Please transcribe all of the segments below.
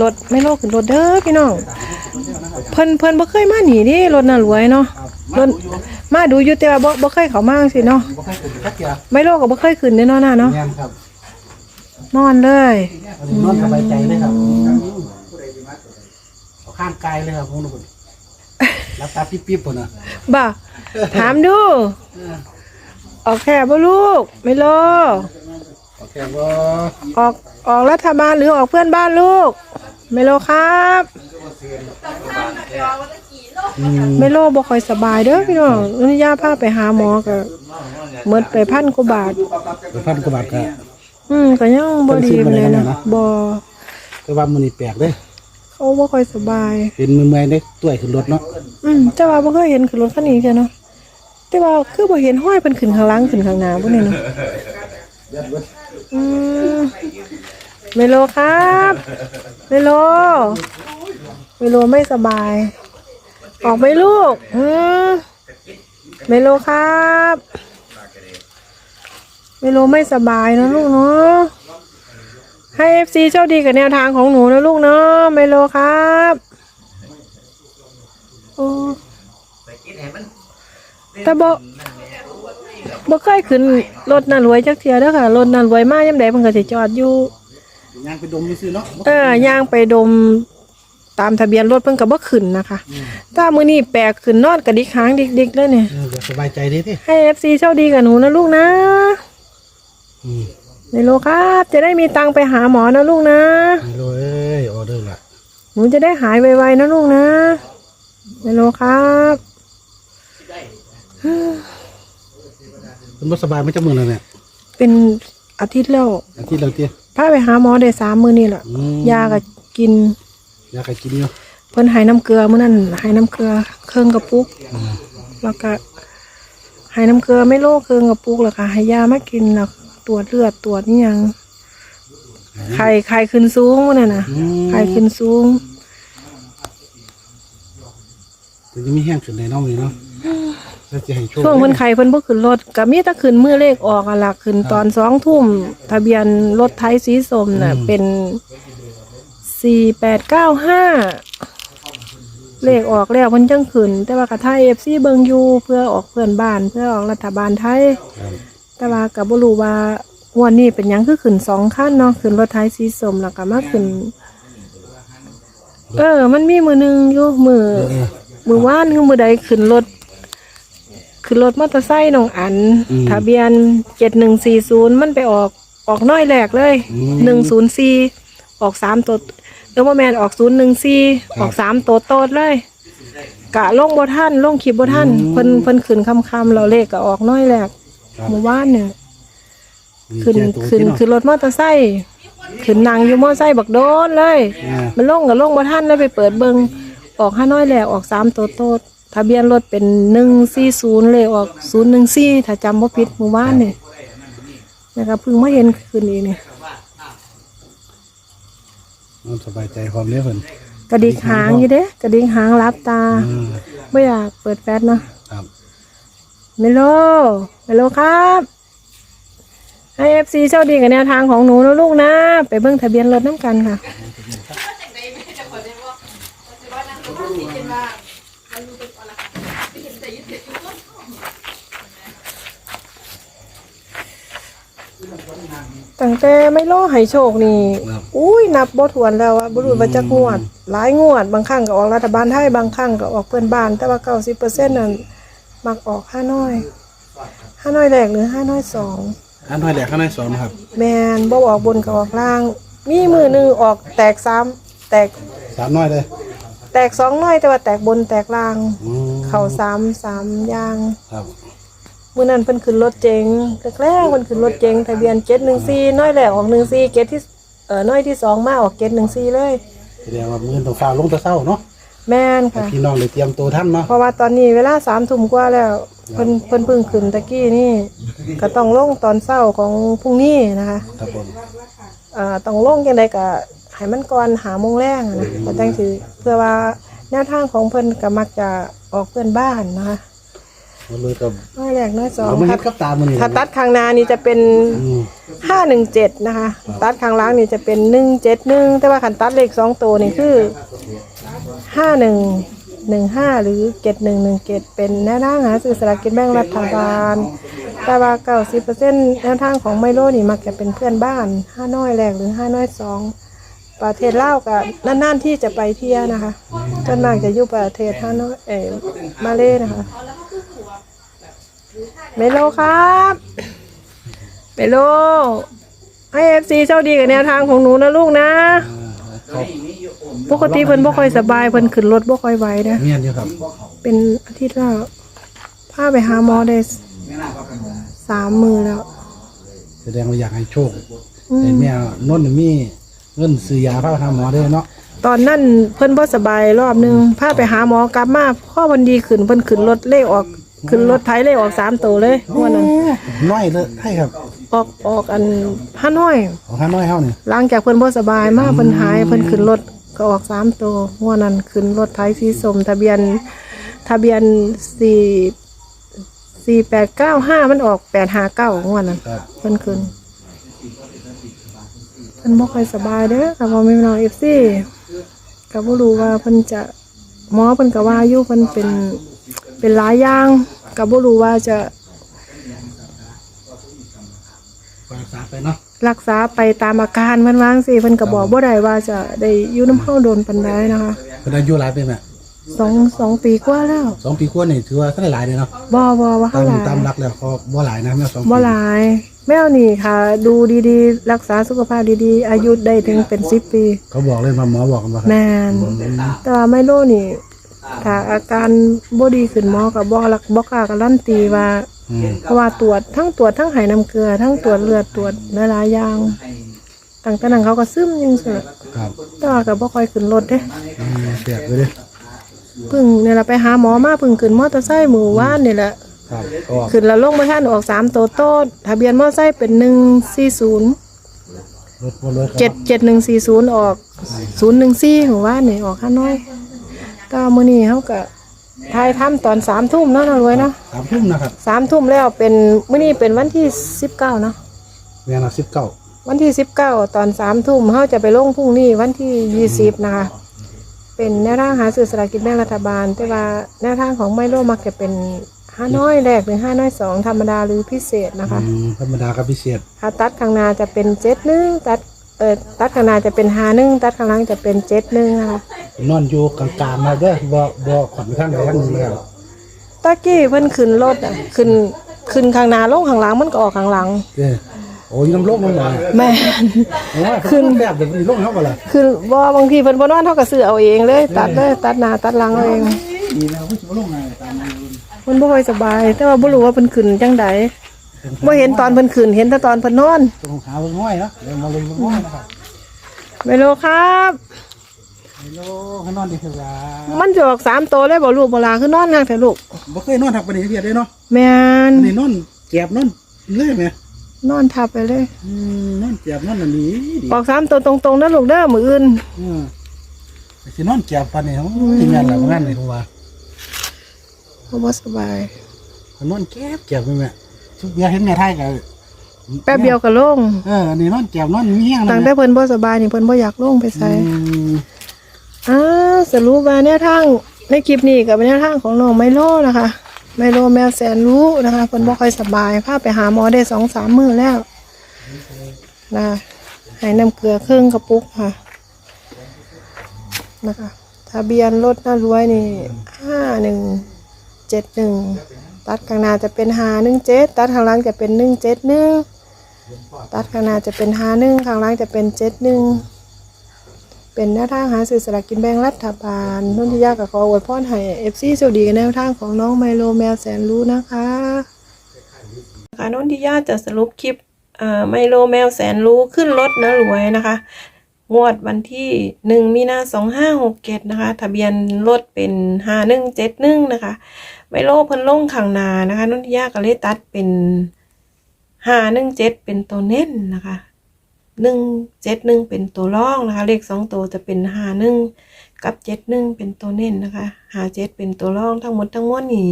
รถไม่โลกขึ้นรถเด้อพี่น้องเพิ่นเพิ่นบ่เคยมาหนีเดิรถน่ะรวยเนาะรถมาดูอยู่แต่ว่าบ่บ่เคยเข้ามาจังซี่เนาะบ่เคยขึ้นจักเที่ยไม่โลกก็บ่เคยขึ้นเด้อเนาะน่ะเนาะแม่นครับนอนเลยอันนี้นอนสบายใจเลยครับเอาข้างกายเลยครับผมทุกคนรับตาปิ๊บๆพุ่นน่ะบ่าถามดูออกแค่บ่ลูกไม่โลโอเคบ่ออกออกรัฐบาลหรือออกเพื่อนบ้านลูก ไม่โลครับไม่โลบ่ค่อยสบายเด้อพี่น้องอนุญาตพาไปหาหมอก็หมดไปพันกว่าบาท ไปพันกว่าบาทก็อืมก็ยังบ่ดีปานเลยนะบ่แต่ว่ามื้อนี้แปลกเด้เขาบ่ค่อยสบาย เป็นมือเมื่อยได้ต้วยขึ้นรถเนาะอืมแต่ว่าบ่เคยเห็นขึ้นรถคันนี้จ้ะเนาะแต่ว่าคือบ่เห็นห้อยเพิ่นขึ้นข้างหลังขึ้นข้างหน้าบ่นี่เนาะอืมเมโลครับ เมโลเมโลไม่สบาย ออกไหมลูกอืมเมโลครับเมโลไม่สบายนะลูกเนาะให้เอฟซีโชคดีกับแนวทางของหนูนะลูกเนาะเมโลครับโอ้แต่บ่บ่เคยขึ้นรถน่ารวยจักเทียเด้อค่ะรถน่ารวยมากยามใดเพิ่นก็สิจอดอยู่ ย่างไปดมซื่อๆเนาะเออย่างไปดมตามทะเบียนรถเพิ่นก็บ่ขึ้นนะคะถ้ามื้อนี้แปลกขึ้นนอนกระดิกหางดิกๆเลยเนี่ยเออเดี๋ยวสบายใจดีติให้ FC โชคดีกับหนูนะลูกนะอืมในโลครับ จะได้มีตังค์ไปหาหมอนะลูกนะนี่เลยเอ้ยออเดอร์ละหนูจะได้หายไวๆนะลูกนะในโลครับคุณบ่สบายมาจักมื้อแล้วเนี่ยเป็นอาทิตย์แล้วอาทิตย์แล้วติ พาไปหาหมอได้สามมื้อนี่แหละอืม ยาก็กิน อยากให้กินอยู่เพิ่นให้น้ำเกลือมื้อนั้นให้น้ำเกลือเครื่องกระปุกอืมแล้วก็ให้น้ำเกลือไม่โลเครื่องกระปุกแล้วก็ให้ยามากินแล้วตรวจเลือดตรวจนี่ยังไข่ไข่ขึ้นสูงมื้อนั้นน่ะอืมไข่ขึ้นสูงถึงจะมีแห้งขึ้นในน้องนี่เนาะ แล้วจะให้โชคช่วงเพิ่นไข่เพิ่นบ่ขึ้นรถก็มีแต่ขึ้นมือเลขออกอะล่ะขึ้นตอนสองทุ่มทะเบียนรถไทยสีส้มน่ะ เป็นสี่แปดเก้าห้าเลขออกแล้วเพิ่นจังขึ้น แต่ว่ากระทายเอฟซีเบิงอยู่เพื่อออกเพื่อนบ้าน เพื่อออกรัฐบาลไทย ครับแต่ว่าก็บ่รู้ว่างวดนี้เป็นหยังคือขึ้นสองขั้นเนาะขึ้นรถไทยสีส้มแล้วก็มาขึ้น เออ มันมีมือหนึงอยู่มือเออมือว่านคือมือใดขึ้นรถ ขึ้นรถมอเตอร์ไซค์น้องอัน อืม ทะเบียนเจ็ดหนึ่งสี่ศูนย์มันไปออกออกน้อยแหลกเลยอืมหนึ่งศูนย์สี่ออกสามตัวเออว่าแมนออกศูนย์หนึ่งสี่ครับออกสามตัวโตดเลย กะลงบท่านลงขีบบท่านอืม เพิ่นเพิ่นขึ้นคำคำๆเราเลขก็ออกน้อยแหลกครับมือว่านเนี่ย มีขึ้นแก่ตัวขึ้นที่เนาะ ขึ้นรถมอเตอร์ไซค์ขึ้นนั่งอยู่มอเตอร์ไซค์บักโดนเลย อ่ามันลงกับลงบ่ท่านเลยไปเปิดเบิงออกห้าน้อยแหลกออกสามตัวโตด ทะเบียนรถเป็นหนึ่งสี่ศูนย์เลยออกศูนย์หนึ่งสี่ถ้าจำบ่ผิดหมู่บ้านเนี่ยนะครับเพิ่งมาเห็นคืนนี้เนี่ยนอนสบายใจความเนี้ยเพิ่นกระดิกหางอยู่เด้กระดิกหางรับตาอืมไม่อยากเปิดแฟลชเนาะครับเมโลเมโลครับให้เอฟซีเจ้าดีกับแนวทางของหนูนะลูกนะ ไปเบิ่งทะเบียนรถน้ำกันค่ะ ตั้งแต่ไม่ล่อให้โชคนี่ ครับ อุ้ยนับบ่ถ้วนแล้วอะบ่รู้ว่าจักงวด หลายงวด บางครั้งก็ออกรัฐบาลไทย บางครั้งก็ออกเพื่อนบ้าน แต่ว่า90%นั่นมักออกห้าน้อยห้าน้อยแรกหรือห้าน้อยสองอันน้อยแหลกข้างในสอนครับแมนบ่ออกบนก็ออกล่าง มีมือหนึงออกแตกซ้ำแตกสามน้อยเลยแตกสองน้อยแต่ว่าแตกบนแตกล่าง อืมเข่าสามสามอย่างครับ มื่อนั้นเพิ่นขึ้นรถเจ๋งแรกๆเพิ่นขึ้นรถเจ๋งทะเบียน714น้อยแรกออก14เกตที่เอ่อน้อยที่สองมาออก714เลย แสดงว่ามื้อต้องฟ้าวลงแตะเช้าเนาะแม่นให้ค่ะ พี่น้องได้เตรียมตัวทันเนาะเพราะว่าตอนนี้เวลาสามทุ่มกว่าแล้วเพิ่นเพิ่นเพิ่งขึ้นตะกี้นี่ ก็ต้องลงตอนเช้าของพรุ่งนี้นะคะครับผมเอ่อต้องลงจังไดก็ให้มันก่อนหาโมงแรงอะนะก็จังสิเพื่อว่าแนวทางของเพิ่นก็มักจะออกเพื่อนบ้านนะคะ มันเลยกับน้อยแรกน้อยสองเอามาถ้าเฮ็ดกับตามันนี่ถ้าตัดข้างหน้านี่จะเป็นอืมห้าหนึ่งเจ็ดนะคะ ตัดข้างหล่างนี่จะเป็นหนึ่งเจ็ดหนึ่งแต่ว่าขันตัดเลขสองตัวนี่คือห้าหนึ่งหนึ่งห้าหรือเจ็ดหนึ่งหนึ่งเจ็ดเป็นแนวทางหาซื้อสลากกินแบ่งรัฐบาล แต่ว่าเก้าสิบเปอร์เซ็นต์แนวทางของไมโลนี่มักจะเป็นเพื่อนบ้านห้าน้อยแรกหรือห้าน้อยสอง ประเทศลาวกับนานๆที่จะไปเที่ยวนะคะส่วนมากจะอยู่ประเทศห้าน้อยเออมาเลนะคะ เมโลครับเมโลให้เอฟซีโชคดีกับแนวทางของหนูนะลูกนะ ปกติเพิ่นบ่ค่อยสบายเพิ่นขึ้นรถบ่ค่อยไหวนะ เมียนอยู่ครับเป็นอาทิตย์แล้วพาไปหาหมอได้สามมือแล้ว แสดงว่าอยากให้โชคอืม แต่แม่นนท์มีเงินซื้อยาพาไปหาหมอเด้อเนาะตอนนั้นเพิ่นบ่สบายรอบหนึงพาไปหาหมอกลับมาข้อมันดีขึ้นเพิ่นขึ้นรถเลขออก ขึ้นรถไถเลขออกสามตัวเลยงวดนั้น น้อยเลยใช่ครับออกออกอันห้าน้อย ของข้าน้อยเฮานี่หลังจากเพิ่นบ่สบายมาเพิ่นหายเพิ่นขึ้นรถก็ออกสามตัวงวดนั้นขึ้นรถไถสีส้มทะเบียน ทะเบียนสี่สี่แปดเก้าห้ามันออกแปดห้าเก้างวดนั้นครับเพิ่นขึ้นเพิ่นบ่ค่อยสบายเด้อค่ะพ่อแม่พี่น้อง FC ก็บ่รู้ว่าเพิ่นจะหมอเพิ่นก็ว่าอยู่เพิ่นเป็น เป็นหลายอย่างก็บ่รู้ว่าจะรักษาไปเนาะรักษาไปตามอาการเพิ่นวาจั่งสิเพิ่นก็บอกบ่ได้ว่าจะได้อยู่น้ำเฮาโดนปานใดนะคะเพิ่นอายุหลายปีแม่สองสองปีกว่าแล้วสองปีกว่านี่ถือว่าก็ได้หลายเลยเนาะบ่บ่ว่าตาเท่ามไหร่ตามรักแล้วก็บ่หลายนะแม่สองปีบ่หลาย แมวนี่ค่ะ ดูดีๆ รักษาสุขภาพดีๆ อายุได้ถึงเป็น10ปี เขาบอกเลยว่าหมอบอกกันว่าครับแม่นแต่ว่าไมโลนี่ ถ้าอาการบ่ดีขึ้นหมอก็บ่รักบ่กล้าการันตีว่า อืมเพราะว่าตรวจทั้งตรวจทั้งไหน้ำเกลือ ทั้งตรวจเลือดตรวจหลายๆอย่างตั้งแต่นั้นเขาก็ซึมจังซี่ครับแต่ว่าก็บ่ค่อยขึ้นรถเด้ อืมเสียบไปเลยเพิ่งนี่ล่ะไปหาหมอมาเพิ่งขึ้นมอเตอร์ไซค์มื้อวานนี่แหละครับก็ขึ้นแล้วลงบ่ทันออกสามตัวโต๊ดทะเบียนมอเตอร์ไซค์เป็น140รถบ่รถเจ็ดเจ็ดหนึ่งสี่ศูนย์ออกศูนย์หนึ่งสี่หัวว่านี่ออกข้าน้อย ก็มื้อนี้เขาก็ทายทำตอนสามทุ่มเนาะน่ารวยเนาะสามทุ่มนะครับสามทุ่มแล้วเป็นมื้อนี้เป็นวันที่สิบเก้าเนาะแม่น่ะสิบเก้าวันที่สิบเก้าตอนสามทุ่มเขาจะไปลงพรุ่งนี้วันที่ยี่สิบนะคะเป็นแนวทางหาสื่อสลากกินแบ่งรัฐบาล แต่ว่าแนวทางของไมโลมักจะเป็นห้าน้อยแรกหรือห้าน้อยสองธรรมดาหรือพิเศษนะคะอืมธรรมดากับพิเศษถ้าตัดข้างหน้าจะเป็นเจ็ดหนึ่งตัด เออตัดข้างหน้าจะเป็นหาหนึ่งตัดข้างหลังจะเป็นเจ็ดหนึ่งนะคะนอนอยู่กลางๆนะเด้อบ่บ่ขอนข้างใดข้างหนึ่งแล้วตะกี้เพิ่นขึ้นรถอะขึ้นขึ้นข้างหน้าลงข้างหลังมันก็ออกข้างหลัง เด้อโอ้ยน้ำโลกมันบ่แม่น โอ้ยขึ้น แบบเดี๋ยวนี้โลกเฮาบ่ล่ะคือบ่บางทีเพิ่นบ่นอนเฮาก็ซื้อเอาเองเลย ตัดเลยตัดหน้าตัดหลังเอาเอง ดีแล้วผู้สิบ่ลงไงตามนั้นเพิ่นบ่ค่อยสบาย แต่ว่าบ่รู้ว่าเพิ่นขึ้นจังใด บ่เห็นตอนเพิ่นขึ้นเห็นแต่ตอนเพิ่นนอนต้องหาเบิ่งห้อยเนาะเดี๋ยวมาเบิ่งเบิ่งห้อยนะครับไมโลครับฮัลโหลให้นอนดีคือว่ามันจะออกสามโตวเลยบ่ลูกบ่ลาคือนอนห่างแต่ลูกบ่เคยนอนทักปานนี้เพียเด้เนาะแม่นอันนี้นอนแก็บนอนเลยแม่นอนทับไปเลยอืมนอนแก็บนอนอันนี้ดีออกสามโตวตรงๆนะลูกเด้อมื้ออื่นอืมสินอนแก็บปานนี้โอ้ยแม่นล่ะว่างั้นนี่ผมว่าบ่บ่สบายนอนแก็บแก็บแม่แม่ทุก เบียเห็นแม่ไทยก็แป๊บเดียวก็ลงเอออันนี้นอนแก็บนอนมีแห้งตั้งแต่เพิ่นบ่สบายนี่เพิ่นบ่อยากลงไปไสอืมอ้าวสรุปว่าแนวทางในคลิปนี้กับแนวทางของน้องไมโลนะคะ ไมโลแมวแสนรู้นะคะเพิ่นบ่ค่อยสบายพาไปหาหมอได้สองสามมื้อแล้วนะให้น้ำเกลือครึ่งกระปุกค่ะนะคะ ทะเบียนรถน่ารวยนี่ห้าหนึ่งเจ็ดหนึ่ง ตัดข้างหน้าจะเป็นหาหนึ่งเจ็ดตัดข้างหลังจะเป็นหนึ่งเจ็ดหนึ่งตัดข้างหน้าจะเป็นหาหนึ่งข้างหลังจะเป็นเจ็ดหนึ่งเป็นแนวทางหาซื้อสลากกินแบ่งรัฐบาลนุ่นที่ยากกับขออวยพรให้เอฟซีสวัสดีกับแนวทางของน้องไมโลแมวแสนรู้นะคะค่ะนุ่นที่ยาจะสรุปคลิปอ่าไมโลแมวแสนรู้ขึ้นรถนะรวยนะคะ งวดวันที่หนึ่งมีนาสองห้าหกเจ็ดนะคะ ทะเบียนรถเป็นห้าหนึ่งเจ็ดหนึ่งนะคะไมโลเพิ่นลงข้างนานะคะนุ่นยาก็เลยตัดเป็นห้าหนึ่งเป็นตัวเน้นนะคะหนึ่งเจ็ดหนึ่งเป็นตัวรองนะคะ เลขสองตัวจะเป็นหาหนึ่งกับเจ็ดหนึ่งเป็นตัวเน้นนะคะหาเจ็ดเป็นตัวรองทั้งหมดทั้งมวลนี่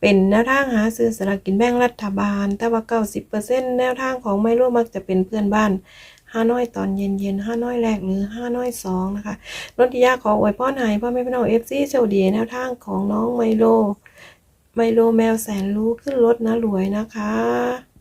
เป็นแนวทางหาซื้อสลากกินแบ่งรัฐบาล แต่ว่าเก้าสิบเปอร์เซ็นแนวทางของไม่รู้มักจะเป็นเพื่อนบ้าน ห้าน้อยตอนเย็นเย็นห้าน้อยแรกหรือห้าน้อยสองนะคะนนทิยาขออวยพรให้พ่อแม่พี่น้องเอฟซีโชคดีแนวทางของน้องไมโล ไมโลแมวแสนรู้ขึ้นรถนะรวยนะคะ